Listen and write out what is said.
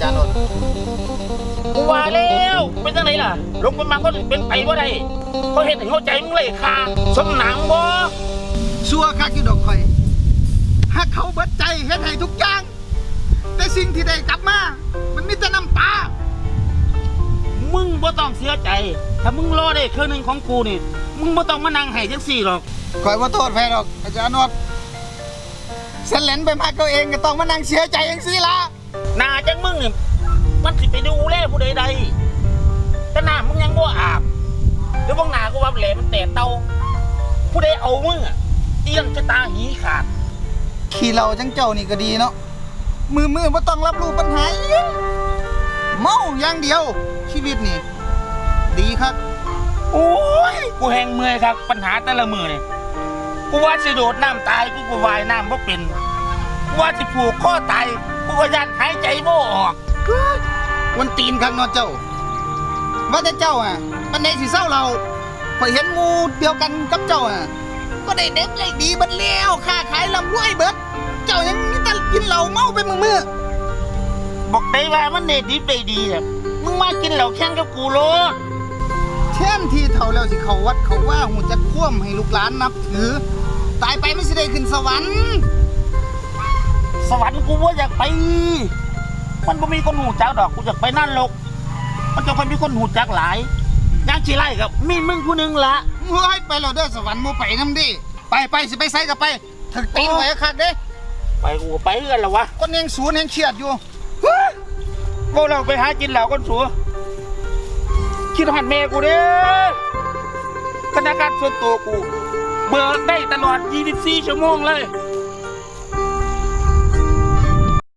จารย์นนท์กูว่าแล้วเป็นจังไงล่ะลงไปมาก็เป็นไปว่าได้เขาเห็นถึงหัวใจมึงเลยค่ะสมหนังบ่ชัวคักอยู่ดอกข่อยหักเขาเบิดใจเฮ็ดให้ทุกอย่าง แต่สิ่งที่ได้กลับมา มันมีแต่น้ำตามึงบ่ต้องเสียใจ ถ้ามึงรอได้เครื่องหนึงของกูนี่ มึงบ่ต้องมานั่งให้จังสี่หรอกข่อยว่าโทษแพ้ดอกอาจารย์นนท์เส้นเหลนไปมากเขาเองก็ต้องมานั่งเสียใจเองสิละ หน้าจังมึงนี่มันสิไปดูแลผู้ใดใดแต่หน้ามึงยังบ่อาบเดี๋ยวบางหน้ากูว่าแหลมมันแตกเตาผู้ใดเอามึงอะเอียงจะตาหีขาด ขี่เราจังเจ้านี่ก็ดีเนาะมือมือว่าต้องรับรู้ปัญหาอิหยังเมาอย่างเดียว ชีวิตนี่ ดีครับโอ้ย กูแหงเมื่อยครับ ปัญหาแต่ละมือเนี่ยกูว่าสิโดดน้ำตายกูก็ว่ายน้ำบ่เป็นกูว่าสิผูกข้อตาย กูก็ยันหายใจบ่ออกวันตีนข้างนอกเจ้า ว่าแต่เจ้าอะมันในสิเศร้าเราพอยเห็นหมูเดียวกันกับเจ้าอะ ก็ได้เด็กได้ดีบัดเลี้ยวค้าขายลำรวยเบิด เจ้ายังมีแต่กินเหล้าเมาไปมือมือบอกได้ว่ามันเด็ดดีไปดีแบบมึงมากินเหล้าแข่งกับกูโลดแท่นที่เท่าแล้วสิเขาวัดเขาว่าหูจะคว่ำให้ลูกหลานนับถือ ตายไปไม่สิได้ขึ้นสวรรค์ สวรรค์กูว่าอยากไป มันบ่มีคนหูจักดอกกูอยากไปนั่นลกมันจะคนมีคนหูจักหลายย่างชีไล่กับมีมึงผู้หนึงละเฮ้ยไปเราเด้อสวรรค์โมไปน้ำดิไปไปสิไปใส่กับไปถึกตีนไว้คักเด้ ไปกูก็ไปเอื้อนแล้ววะคนยังศูนย์ยังเครียดอยู่พวกเราไปหากินเหล้ากันสัวคิดหันแม่กูเด้อธนาคารส่วนตัวกู เบิกได้ตลอด 24 ชั่วโมงเลย